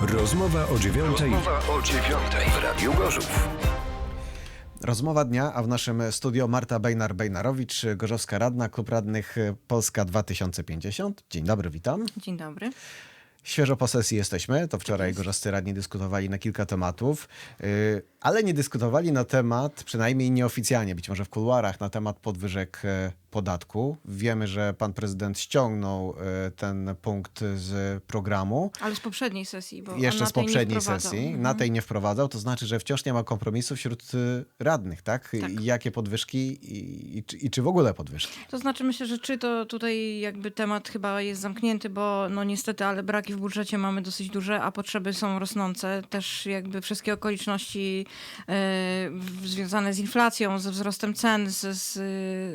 Rozmowa o dziewiątej Rozmowa o dziewiątej w Radiu Gorzów. Rozmowa dnia, a w naszym studio Marta Bejnar-Bejnarowicz, Gorzowska Radna, Klub Radnych Polska 2050. Dzień dobry, witam. Dzień dobry. Świeżo po sesji jesteśmy. To wczoraj gorzowscy radni dyskutowali na kilka tematów, yy, ale nie dyskutowali na temat, przynajmniej nieoficjalnie, być może w kuluarach, na temat podwyżek e, podatku. Wiemy, że pan prezydent ściągnął e, ten punkt z programu. Ale z poprzedniej sesji, bo Jeszcze z poprzedniej sesji. Mhm. Na tej nie wprowadzał, to znaczy, że wciąż nie ma kompromisu wśród y, radnych, tak? Tak. Jakie podwyżki i, i, czy- i czy w ogóle podwyżki? To znaczy myślę, że czy to tutaj jakby temat chyba jest zamknięty, bo no niestety, ale braki w budżecie mamy dosyć duże, a potrzeby są rosnące. Też jakby wszystkie okoliczności w- związane z inflacją, ze wzrostem cen, z, z,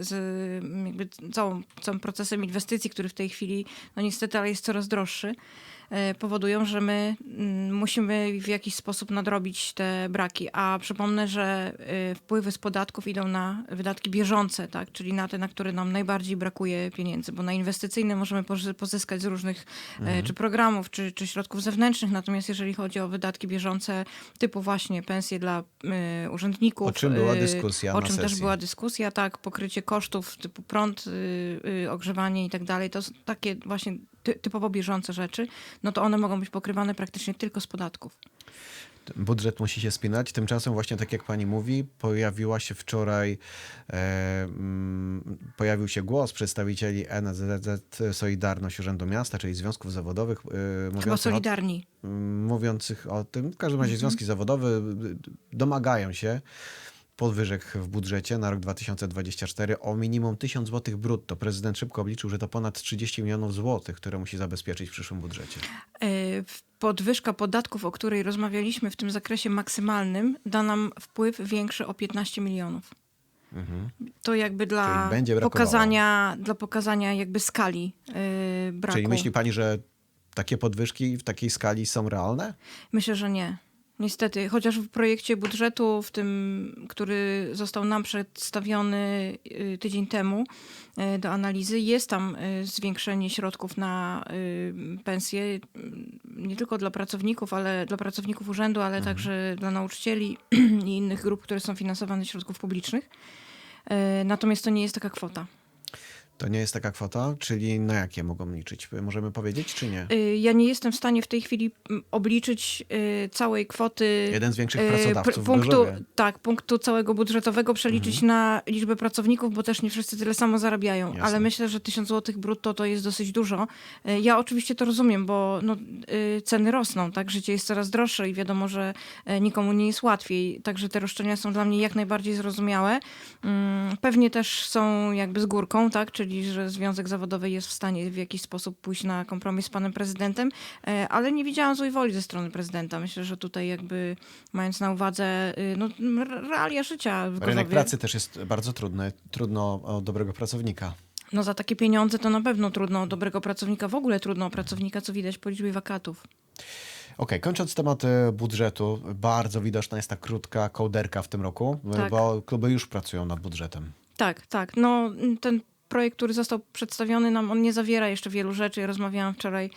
z jakby całą, całym procesem inwestycji, który w tej chwili no niestety, ale jest coraz droższy. E, powodują, że my mm, musimy w jakiś sposób nadrobić te braki. A przypomnę, że y, wpływy z podatków idą na wydatki bieżące, tak? czyli na te, na które nam najbardziej brakuje pieniędzy, bo na inwestycyjne możemy pozy- pozyskać z różnych e, czy programów, czy, czy środków zewnętrznych, natomiast jeżeli chodzi o wydatki bieżące typu właśnie pensje dla urzędników. O czym była dyskusja O czym też była dyskusja, tak, pokrycie kosztów typu prąd, y, y, ogrzewanie i tak dalej. To są takie właśnie ty, typowo bieżące rzeczy, no to one mogą być pokrywane praktycznie tylko z podatków. Budżet musi się spinać. Tymczasem właśnie tak jak pani mówi, pojawiła się wczoraj, e, mm, pojawił się głos przedstawicieli NZZ Solidarność Urzędu Miasta, czyli związków zawodowych, e, Chyba mówiących o, solidarni. m, mówiących o tym, w każdym razie Mhm. związki zawodowe y, domagają się podwyżek w budżecie na rok 2024 o minimum 1000 zł brutto. Prezydent szybko obliczył, że to ponad 30 milionów złotych, które musi zabezpieczyć w przyszłym budżecie. E, Podwyżka podatków, o której rozmawialiśmy w tym zakresie maksymalnym, da nam wpływ większy o 15 milionów. To jakby dla Mhm. Pokazania, dla pokazania jakby skali yy, braku. Czyli myśli pani, że takie podwyżki w takiej skali są realne? Myślę, że nie. Niestety, chociaż w projekcie budżetu, w tym, który został nam przedstawiony y, tydzień temu y, do analizy, jest tam y, zwiększenie środków na pensje nie tylko dla pracowników, ale dla pracowników urzędu, ale także dla nauczycieli i innych grup, które są finansowane ze środków publicznych. Natomiast to nie jest taka kwota. To nie jest taka kwota, czyli na jakie mogą liczyć? Możemy powiedzieć, czy nie? Y, Ja nie jestem w stanie w tej chwili mm, obliczyć y, całej kwoty. Jeden z większych y, pracodawców punktu. Mhm. Tak, punktu całego budżetowego przeliczyć na liczbę pracowników, bo też nie wszyscy tyle samo zarabiają. Jasne. Ale myślę, że 1000 zł brutto to jest dosyć dużo. Ja oczywiście to rozumiem, bo no, ceny rosną, tak? Życie jest coraz droższe i wiadomo, że y, nikomu nie jest łatwiej. Także te roszczenia są dla mnie jak najbardziej zrozumiałe. Mm, Pewnie też są jakby z górką, tak? Czyli, że Związek Zawodowy jest w stanie w jakiś sposób pójść na kompromis z panem prezydentem, e, ale nie widziałam złej woli ze strony prezydenta. Myślę, że tutaj jakby mając na uwadze y, no, realia życia w Rynek Gorzowie, pracy też jest bardzo trudny. Trudno o dobrego pracownika. no za takie pieniądze to na pewno trudno o dobrego pracownika, w ogóle trudno o pracownika, co widać po liczbie wakatów. Okej, kończąc temat e, budżetu, bardzo widoczna jest ta krótka kołderka w tym roku, e, Tak. bo kluby już pracują nad budżetem. Tak, tak. No ten projekt, który został przedstawiony nam, on nie zawiera jeszcze wielu rzeczy. Ja rozmawiałam wczoraj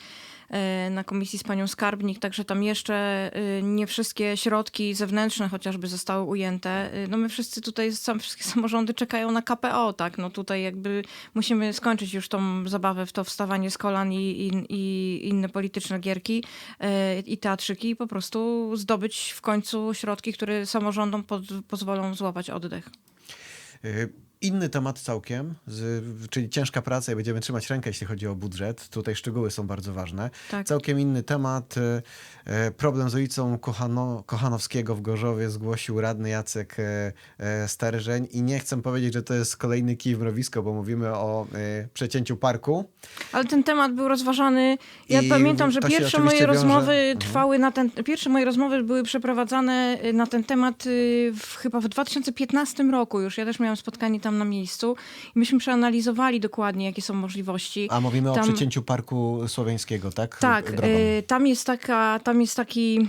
e, na komisji z panią Skarbnik, także tam jeszcze e, nie wszystkie środki zewnętrzne chociażby zostały ujęte. E, No my wszyscy tutaj, sam, wszystkie samorządy czekają na KPO, tak? No tutaj jakby musimy skończyć już tą zabawę w to wstawanie z kolan i, i, i inne polityczne gierki i teatrzyki i po prostu zdobyć w końcu środki, które samorządom pod, pozwolą złapać oddech. Inny temat całkiem, z, czyli ciężka praca i będziemy trzymać rękę, jeśli chodzi o budżet. Tutaj szczegóły są bardzo ważne. Tak. Całkiem inny temat. y, y, Problem z ulicą Kochano, Kochanowskiego w Gorzowie zgłosił radny Jacek y, Starżeń i nie chcę powiedzieć, że to jest kolejny kij w mrowisko, bo mówimy o przecięciu parku. Ale ten temat był rozważany. Ja I pamiętam, że pierwsze moje wiąże- rozmowy Mhm. trwały na ten. Pierwsze moje rozmowy były przeprowadzane na ten temat y, w, chyba w 2015 roku już. Ja też miałam spotkanie tam tam na miejscu. I myśmy przeanalizowali dokładnie, jakie są możliwości. A mówimy Tam- o przecięciu Parku Słowiańskiego, tak? Tak, Drogą. y, tam jest taka, tam jest taki,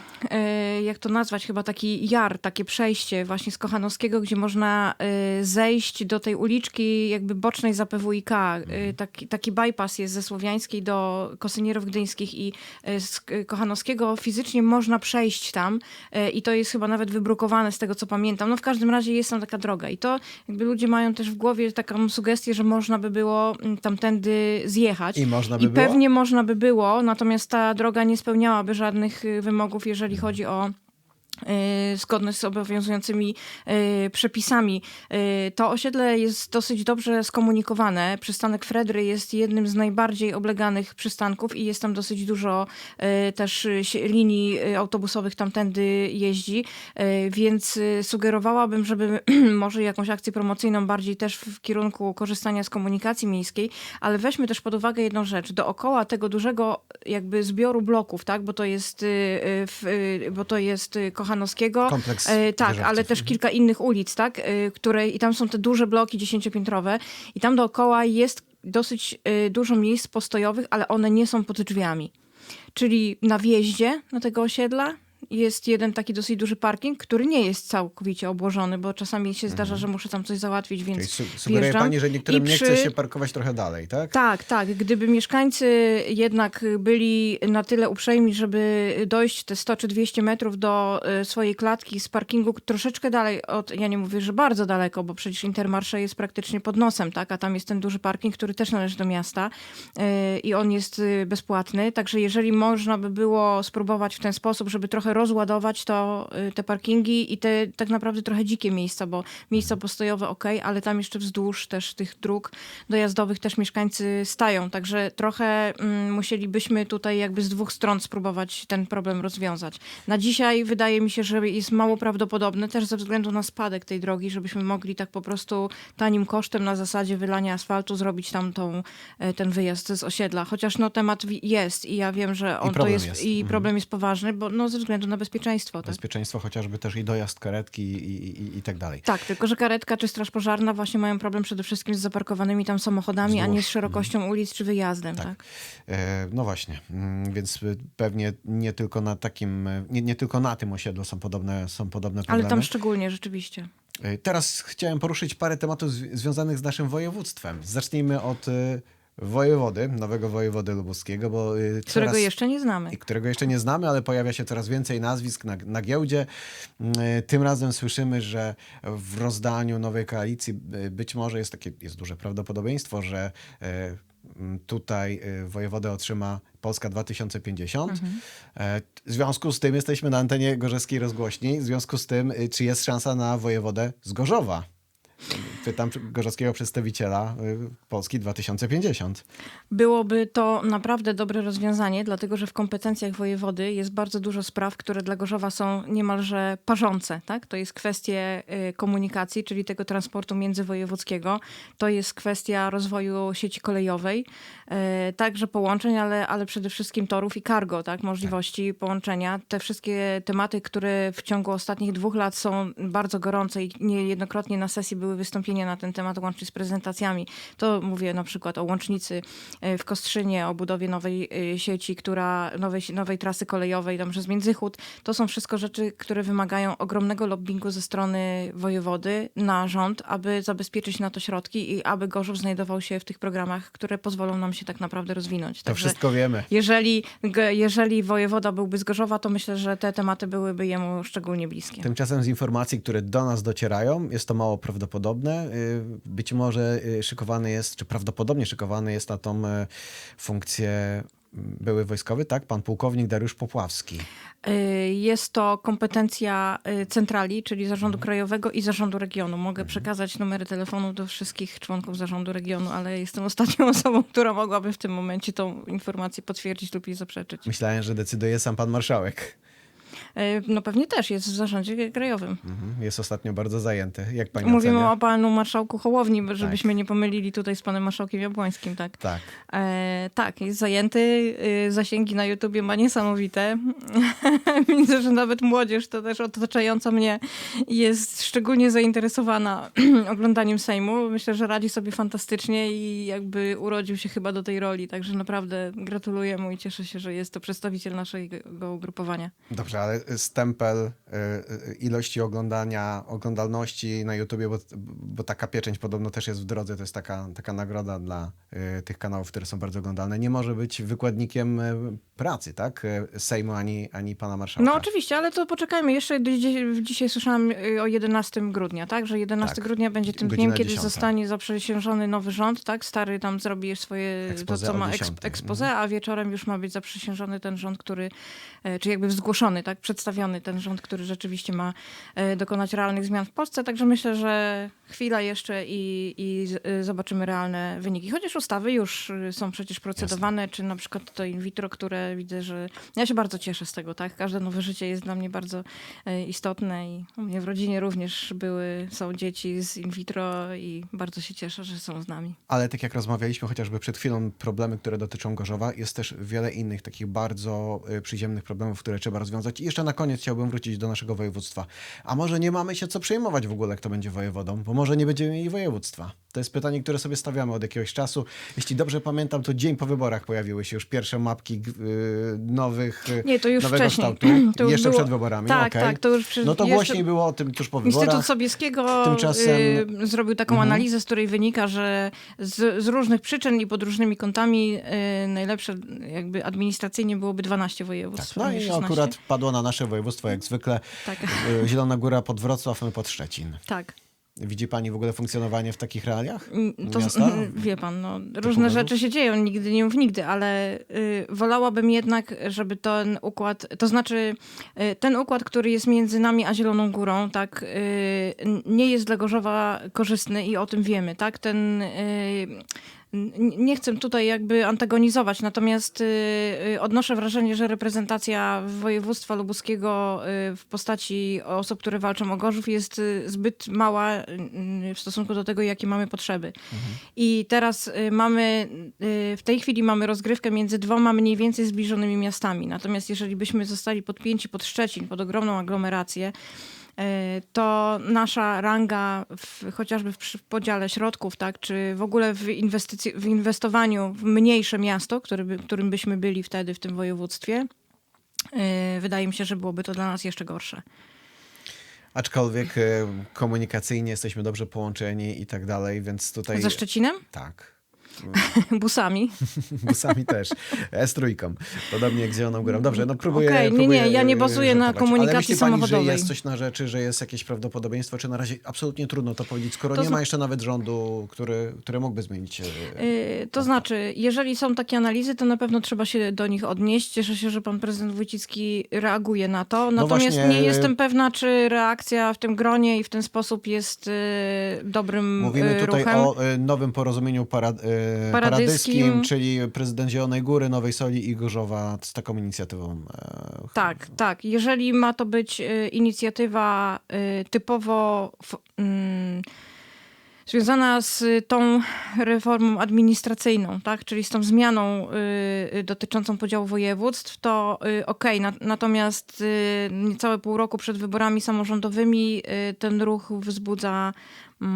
y, jak to nazwać, chyba taki jar, takie przejście właśnie z Kochanowskiego, gdzie można y, zejść do tej uliczki jakby bocznej za PWiK. Y, taki, taki bypass jest ze Słowiańskiej do Kosynierów Gdyńskich i y, z y, Kochanowskiego fizycznie można przejść tam y, i to jest chyba nawet wybrukowane z tego, co pamiętam. No w każdym razie jest tam taka droga i to jakby ludzie mają też w głowie taką sugestię, że można by było mm, tamtędy zjechać. I można by I było? pewnie można by było, natomiast ta droga nie spełniałaby żadnych y, wymogów, jeżeli chodzi o y, zgodność z obowiązującymi y, przepisami. Y, To osiedle jest dosyć dobrze skomunikowane. Przystanek Fredry jest jednym z najbardziej obleganych przystanków i jest tam dosyć dużo też linii autobusowych tamtędy jeździ, więc sugerowałabym, żeby może jakąś akcję promocyjną bardziej też w kierunku korzystania z komunikacji miejskiej, ale weźmy też pod uwagę jedną rzecz. Dookoła tego dużego jakby zbioru bloków, tak, bo to jest, bo to jest Kochanowskiego. Kompleks E, tak, wieżowców. ale też Mhm. kilka innych ulic, tak, y, które i tam są te duże bloki dziesięciopiętrowe i tam dookoła jest dosyć y, dużo miejsc postojowych, ale one nie są pod drzwiami. Czyli na wjeździe na tego osiedla jest jeden taki dosyć duży parking, który nie jest całkowicie obłożony, bo czasami się zdarza, że muszę tam coś załatwić, więc Mhm. Czyli su- sugeruje wjeżdżam. pani, że niektórym I nie przy- chce się parkować trochę dalej, tak? tak, tak. Gdyby mieszkańcy jednak byli na tyle uprzejmi, żeby dojść te 100 czy 200 metrów do y, swojej klatki z parkingu troszeczkę dalej od, ja nie mówię, że bardzo daleko, bo przecież Intermarché jest praktycznie pod nosem, tak? A tam jest ten duży parking, który też należy do miasta y, i on jest y, bezpłatny. Także jeżeli można by było spróbować w ten sposób, żeby trochę rozładować to, y, te parkingi i te tak naprawdę trochę dzikie miejsca, bo miejsca postojowe ok, ale tam jeszcze wzdłuż też tych dróg dojazdowych też mieszkańcy stają. Także trochę mm, musielibyśmy tutaj jakby z dwóch stron spróbować ten problem rozwiązać. Na dzisiaj wydaje mi się, że jest mało prawdopodobne też ze względu na spadek tej drogi, żebyśmy mogli tak po prostu tanim kosztem na zasadzie wylania asfaltu zrobić tam tą, e, ten wyjazd z osiedla. Chociaż no temat jest i ja wiem, że on to jest, jest. i Mhm. problem jest poważny, bo no ze względu na bezpieczeństwo. Tak? Bezpieczeństwo chociażby też i dojazd karetki i, i, i, tak dalej. Tak, tylko że karetka czy straż pożarna właśnie mają problem przede wszystkim z zaparkowanymi tam samochodami, a nie z szerokością ulic czy wyjazdem. Tak. Tak. E, No właśnie, Mm, więc y, pewnie nie tylko na takim, y, nie, nie tylko na tym osiedlu są podobne, są podobne Ale problemy. tam szczególnie rzeczywiście. E, Teraz chciałem poruszyć parę tematów zwi- związanych z naszym województwem. Zacznijmy od y, wojewody, nowego wojewody lubuskiego, bo y, Którego coraz... jeszcze nie znamy. i którego jeszcze nie znamy, ale pojawia się coraz więcej nazwisk na, na giełdzie. Mm, Tym razem słyszymy, że w rozdaniu nowej koalicji y, być może jest takie jest duże prawdopodobieństwo, że y, tutaj y, wojewodę otrzyma Polska 2050. E, W związku z tym jesteśmy na antenie Gorzeskiej Rozgłośni. W związku z tym, y, czy jest szansa na wojewodę z Gorzowa? Pytam gorzowskiego przedstawiciela y, Polski 2050. Byłoby to naprawdę dobre rozwiązanie, dlatego że w kompetencjach wojewody jest bardzo dużo spraw, które dla Gorzowa są niemalże parzące. Tak? To jest kwestie y, komunikacji, czyli tego transportu międzywojewódzkiego. To jest kwestia rozwoju sieci kolejowej, y, także połączeń, ale, ale przede wszystkim torów i cargo, tak? możliwości połączenia. Te wszystkie tematy, które w ciągu ostatnich dwóch lat są bardzo gorące i niejednokrotnie na sesji były wystąpienia na ten temat, łącznie z prezentacjami. To mówię na przykład o łącznicy e, w Kostrzynie, o budowie nowej e, sieci, która, nowej, nowej trasy kolejowej tam przez Międzychód. To są wszystko rzeczy, które wymagają ogromnego lobbingu ze strony wojewody na rząd, aby zabezpieczyć na to środki i aby Gorzów znajdował się w tych programach, które pozwolą nam się tak naprawdę rozwinąć. To wszystko wiemy. Jeżeli, jeżeli wojewoda byłby z Gorzowa, to myślę, że te tematy byłyby jemu szczególnie bliskie. Tymczasem z informacji, które do nas docierają, jest to mało prawdopodobne. Y, Być może y, szykowany jest, czy prawdopodobnie szykowany jest na tą y, funkcję mm, były wojskowy, tak? Pan pułkownik Dariusz Popławski. Jest to kompetencja centrali, czyli Zarządu Mhm. Krajowego i Zarządu Regionu. Mogę przekazać numery telefonu do wszystkich członków Zarządu Regionu, ale jestem ostatnią osobą, która mogłaby w tym momencie tą informację potwierdzić lub jej zaprzeczyć. Myślałem, że decyduje sam pan marszałek. E, No pewnie też jest w zarządzie krajowym. Mhm. Jest ostatnio bardzo zajęty. Jak pani Mówimy ocenia? o panu marszałku Hołowni, bo żebyśmy nie pomylili tutaj z panem marszałkiem Jabłońskim, tak? Tak. E, tak, jest zajęty. y, Zasięgi na YouTubie ma niesamowite. Widzę, że nawet młodzież, to też otaczająca mnie, jest szczególnie zainteresowana oglądaniem Sejmu. Myślę, że radzi sobie fantastycznie i jakby urodził się chyba do tej roli. Także naprawdę gratuluję mu i cieszę się, że jest to przedstawiciel naszego ugrupowania. Dobrze, ale stempel y, y, ilości oglądania, oglądalności na YouTubie, bo, bo taka pieczęć podobno też jest w drodze, to jest taka, taka nagroda dla y, tych kanałów, które są bardzo oglądalne, nie może być wykładnikiem pracy, tak? Sejmu ani, ani pana marszałka. No oczywiście, ale to poczekajmy. Jeszcze dziś- dzisiaj słyszałam o 11 grudnia, tak? Że 11 Tak. grudnia będzie tym Godzina dniem, kiedy 10. zostanie zaprzysiężony nowy rząd, tak? Stary tam zrobi swoje, to co ma eks, 10. expose, a wieczorem już ma być zaprzysiężony ten rząd, który, e, czy jakby zgłoszony, tak? Przedstawiony ten rząd, który rzeczywiście ma e, dokonać realnych zmian w Polsce. Także myślę, że chwila jeszcze i, i y, zobaczymy realne wyniki. Chociaż ustawy już y, są przecież procedowane, czy na przykład to in vitro, które widzę, że ja się bardzo cieszę z tego, tak? Każde nowe życie jest dla mnie bardzo e, istotne i u mnie w rodzinie również były, są dzieci z in vitro i bardzo się cieszę, że są z nami. Ale tak jak rozmawialiśmy chociażby przed chwilą, problemy, które dotyczą Gorzowa, jest też wiele innych takich bardzo przyziemnych problemów, które trzeba rozwiązać. I jeszcze na koniec chciałbym wrócić do naszego województwa. A może nie mamy się co przejmować w ogóle, kto będzie wojewodą, bo może nie będziemy mieli województwa. To jest pytanie, które sobie stawiamy od jakiegoś czasu. Jeśli dobrze pamiętam, to dzień po wyborach pojawiły się już pierwsze mapki y, nowych, Nie, to już nowego wcześniej. kształtu. To jeszcze było- przed wyborami, tak, okej. tak, to już przy- No to jeszcze- głośniej było o tym tuż po Instytut wyborach. Sobieskiego Tymczasem- y, zrobił taką Mhm. analizę, z której wynika, że z, z różnych przyczyn i pod różnymi kątami y, najlepsze jakby administracyjnie byłoby 12 województw. Tak, no i 16. akurat padło na nasze województwo jak zwykle. Tak, Y, Zielona Góra pod Wrocław, my pod Szczecin. tak. Widzi pani w ogóle funkcjonowanie w takich realiach? Mm, To, Miasta? wie pan, no, różne rzeczy się dzieją, nigdy nie mów nigdy, ale y, wolałabym jednak, żeby ten układ, to znaczy y, ten układ, który jest między nami a Zieloną Górą, tak, y, nie jest dla Gorzowa korzystny i o tym wiemy, tak, ten... Y, nie chcę tutaj jakby antagonizować, natomiast y, y, odnoszę wrażenie, że reprezentacja województwa lubuskiego y, w postaci osób, które walczą o Gorzów jest zbyt mała w stosunku do tego, jakie mamy potrzeby. I teraz mamy, w tej chwili mamy rozgrywkę między dwoma mniej więcej zbliżonymi miastami. Natomiast jeżeli byśmy zostali podpięci pod Szczecin, pod ogromną aglomerację, to nasza ranga w, chociażby w, podziale środków, tak, czy w ogóle w, inwestycji, w inwestowaniu w mniejsze miasto, który by, którym byśmy byli wtedy w tym województwie, y, wydaje mi się, że byłoby to dla nas jeszcze gorsze. Aczkolwiek y, komunikacyjnie jesteśmy dobrze połączeni i tak dalej, więc tutaj... Ze Szczecinem? Tak. Busami. Busami też. S trójką. Podobnie jak z Zieloną Górą. Dobrze, no próbuję... Nie, próbuję, nie, ja nie y, bazuję na komunikacji Ale myśli pani, samochodowej. że jest coś na rzeczy, że jest jakieś prawdopodobieństwo, czy na razie absolutnie trudno to powiedzieć, skoro To nie ma jeszcze nawet rządu, który, który mógłby zmienić... Yy, To znaczy, jeżeli są takie analizy, to na pewno trzeba się do nich odnieść. Cieszę się, że pan prezydent Wójcicki reaguje na to. Natomiast właśnie, nie jestem pewna, czy reakcja w tym gronie i w ten sposób jest dobrym Mówimy tutaj ruchem. o nowym porozumieniu para, Paradyskim. paradyskim, czyli prezydent Zielonej Góry, Nowej Soli i Gorzowa z taką inicjatywą. e, Tak, tak. Jeżeli ma to być y, inicjatywa y, typowo f, mm, związana z tą reformą administracyjną, tak, czyli z tą zmianą y, y, dotyczącą podziału województw, to y, okej. Na, natomiast y, niecałe pół roku przed wyborami samorządowymi y, ten ruch wzbudza mm,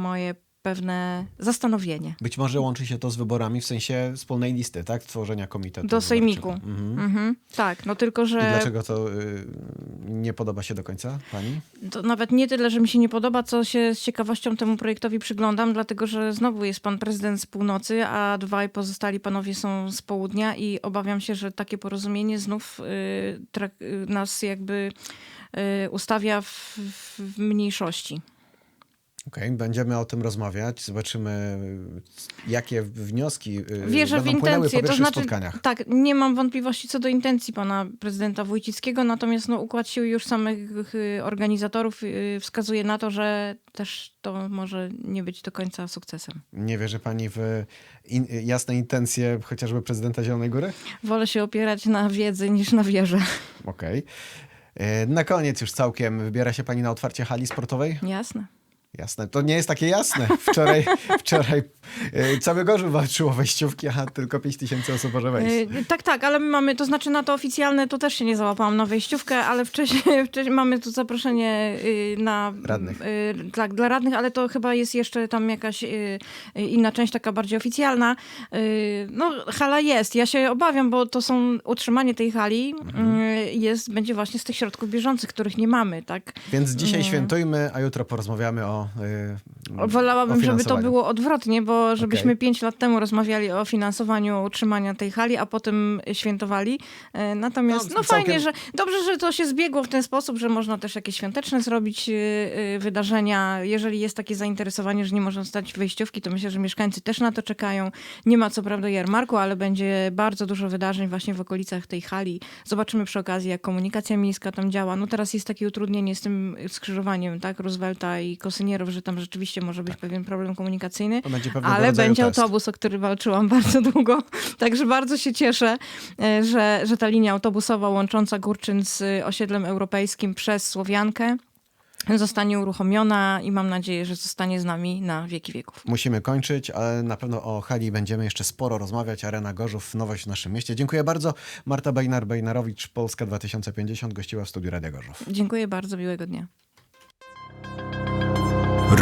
moje pewne zastanowienie. Być może łączy się to z wyborami w sensie wspólnej listy, tak? Tworzenia komitetu. Do sejmiku. Mhm. Mhm, tak, no tylko, że... I dlaczego to y, nie podoba się do końca pani? To nawet nie tyle, że mi się nie podoba, co się z ciekawością temu projektowi przyglądam, dlatego że znowu jest pan prezydent z północy, a dwaj pozostali panowie są z południa i obawiam się, że takie porozumienie znów y, y, nas jakby y, ustawia w, w mniejszości. Okej, będziemy o tym rozmawiać. Zobaczymy, jakie wnioski y, Wierzę w będą po intencje, to pierwszych znaczy, spotkaniach. tak, nie mam wątpliwości co do intencji pana prezydenta Wójcickiego, natomiast no, układ sił już samych y, organizatorów y, wskazuje na to, że też to może nie być do końca sukcesem. Nie wierzy pani w in, jasne intencje chociażby prezydenta Zielonej Góry? Wolę się opierać na wiedzy niż na wierze. Okej. E, Na koniec już całkiem wybiera się pani na otwarcie hali sportowej? Jasne. Jasne, to nie jest takie jasne. Wczoraj, wczoraj e, cały Gorzów walczyło wejściówki, a tylko 5 tysięcy osób może wejść. E, Tak, tak, ale my mamy, to znaczy na to oficjalne, to też się nie załapałam na wejściówkę, ale wcześniej, wcześniej mamy tu zaproszenie y, na... Radnych. y, Tak, dla radnych, ale to chyba jest jeszcze tam jakaś y, inna część, taka bardziej oficjalna. No, hala jest. Ja się obawiam, bo to są, utrzymanie tej hali Mhm. jest, będzie właśnie z tych środków bieżących, których nie mamy, tak? Więc dzisiaj świętujmy, a jutro porozmawiamy o. e, Wolałabym, żeby to było odwrotnie, bo żebyśmy Okej. pięć lat temu rozmawiali o finansowaniu utrzymania tej hali, a potem świętowali. E, Natomiast No, no, całkiem- fajnie, że dobrze, że to się zbiegło w ten sposób, że można też jakieś świąteczne zrobić e, wydarzenia. Jeżeli jest takie zainteresowanie, że nie można stać wejściówki, to myślę, że mieszkańcy też na to czekają. Nie ma co prawda jarmarku, ale będzie bardzo dużo wydarzeń właśnie w okolicach tej hali. Zobaczymy przy okazji, jak komunikacja miejska tam działa. No teraz jest takie utrudnienie z tym skrzyżowaniem, tak, Roosevelta i Że tam rzeczywiście może być pewien problem komunikacyjny. Będzie Ale będzie test. autobus, o który walczyłam bardzo długo. Także bardzo się cieszę, e, że, że ta linia autobusowa łącząca Górczyn z osiedlem europejskim przez Słowiankę zostanie uruchomiona i mam nadzieję, że zostanie z nami na wieki wieków. Musimy kończyć, ale na pewno o hali będziemy jeszcze sporo rozmawiać. Arena Gorzów, nowość w naszym mieście. Dziękuję bardzo. Marta Bejnar-Bejnarowicz, Polska 2050, gościła w studiu Radia Gorzów. Dziękuję bardzo, miłego dnia.